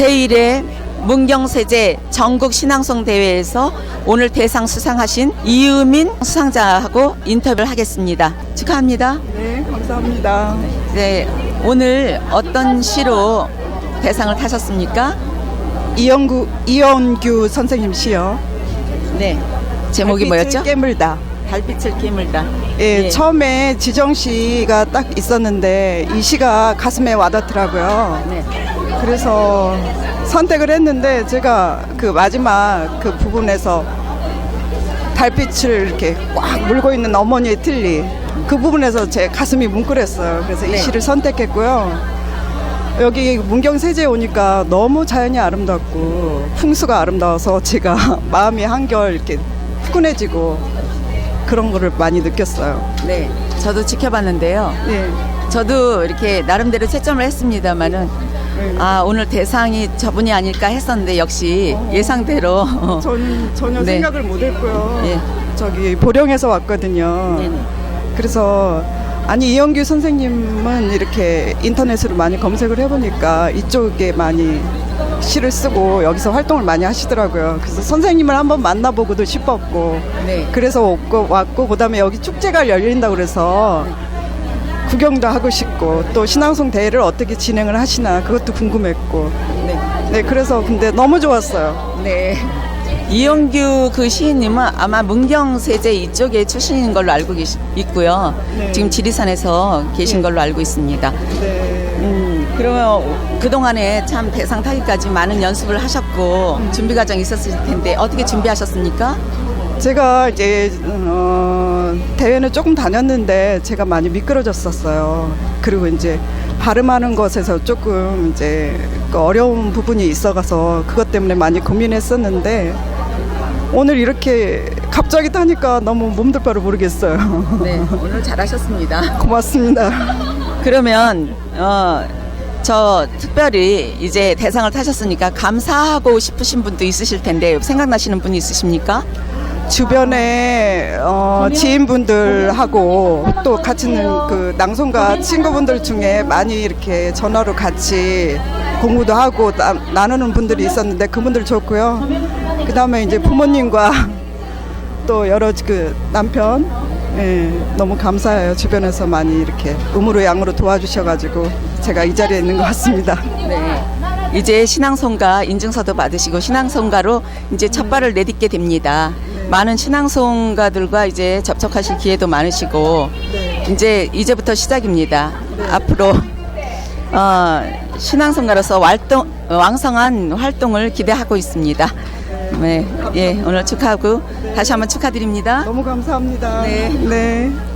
제1회 문경세제 전국 신앙송 대회에서 오늘 대상 수상하신 이유민 수상자하고 인터뷰를 하겠습니다. 축하합니다. 네, 감사합니다. 네, 오늘 어떤 시로 대상을 타셨습니까? 이영구 이연규 선생님 시요. 네. 제목이 달빛을 뭐였죠? 깨물다. 달빛을 깨물다. 예, 예. 처음에 지정 씨가 딱 있었는데 이 시가 가슴에 와닿더라고요. 네. 그래서 선택을 했는데 제가 그 마지막 그 부분에서 달빛을 이렇게 꽉 물고 있는 어머니의 틀리 그 부분에서 제 가슴이 뭉클했어요. 그래서 이 네. 시를 선택했고요. 여기 문경세제에 오니까 너무 자연이 아름답고 풍수가 아름다워서 제가 마음이 한결 이렇게 푸근해지고 그런 거를 많이 느꼈어요. 네. 저도 지켜봤는데요. 예. 저도 이렇게 나름대로 채점을 했습니다만은 네. 아 오늘 대상이 저분이 아닐까 했었는데 역시 예상대로 전 전혀 네. 생각을 못 했고요. 예. 저기 보령에서 왔거든요. 네네. 그래서 아니 이영규 선생님은 이렇게 인터넷으로 많이 검색을 해보니까 이쪽에 많이 시를 쓰고 여기서 활동을 많이 하시더라고요. 그래서 선생님을 한번 만나보고도 싶었고 네. 그래서 왔고, 왔고 그다음에 여기 축제가 열린다고 그래서 구경도 하고 싶고 또 신앙송 대회를 어떻게 진행을 하시나 그것도 궁금했고 네. 네 그래서 근데 너무 좋았어요. 네. 이영규 그 시인님은 아마 문경 세제 이쪽에 출신인 걸로 알고 계시, 있고요. 네. 지금 지리산에서 계신 네. 걸로 알고 있습니다. 네. 음, 그러면 그동안에 참 대상 타기까지 많은 연습을 하셨고 음. 준비 과정이 있었을 텐데 어떻게 준비하셨습니까? 제가 이제 어, 대회는 조금 다녔는데 제가 많이 미끄러졌었어요. 그리고 이제 발음하는 것에서 조금 이제 그 어려운 부분이 있어가서 그것 때문에 많이 고민했었는데 오늘 이렇게 갑자기 타니까 너무 몸둘 바를 모르겠어요. 네, 오늘 잘하셨습니다. 고맙습니다. 그러면 어, 저 특별히 이제 대상을 타셨으니까 감사하고 싶으신 분도 있으실 텐데 생각나시는 분이 있으십니까? 주변에 어, 지인분들하고 또 같이 있는 그 낭송가 친구분들 중에 많이 이렇게 전화로 같이 공부도 하고 나, 나누는 분들이 있었는데 그분들 좋고요. 그 다음에 이제 부모님과 또 여러 그 남편 예, 너무 감사해요. 주변에서 많이 이렇게 음으로 양으로 도와주셔가지고 제가 이 자리에 있는 것 같습니다. 네. 이제 신앙송가 인증서도 받으시고 신앙송가로 이제 첫 발을 내딛게 됩니다. 많은 신앙송가들과 이제 접촉하실 기회도 많으시고 이제 이제부터 시작입니다. 앞으로 어, 신앙송가로서 활동 왕성한 활동을 기대하고 있습니다. 네, 예, 오늘 축하하고 다시 한번 축하드립니다. 너무 감사합니다. 네. 네.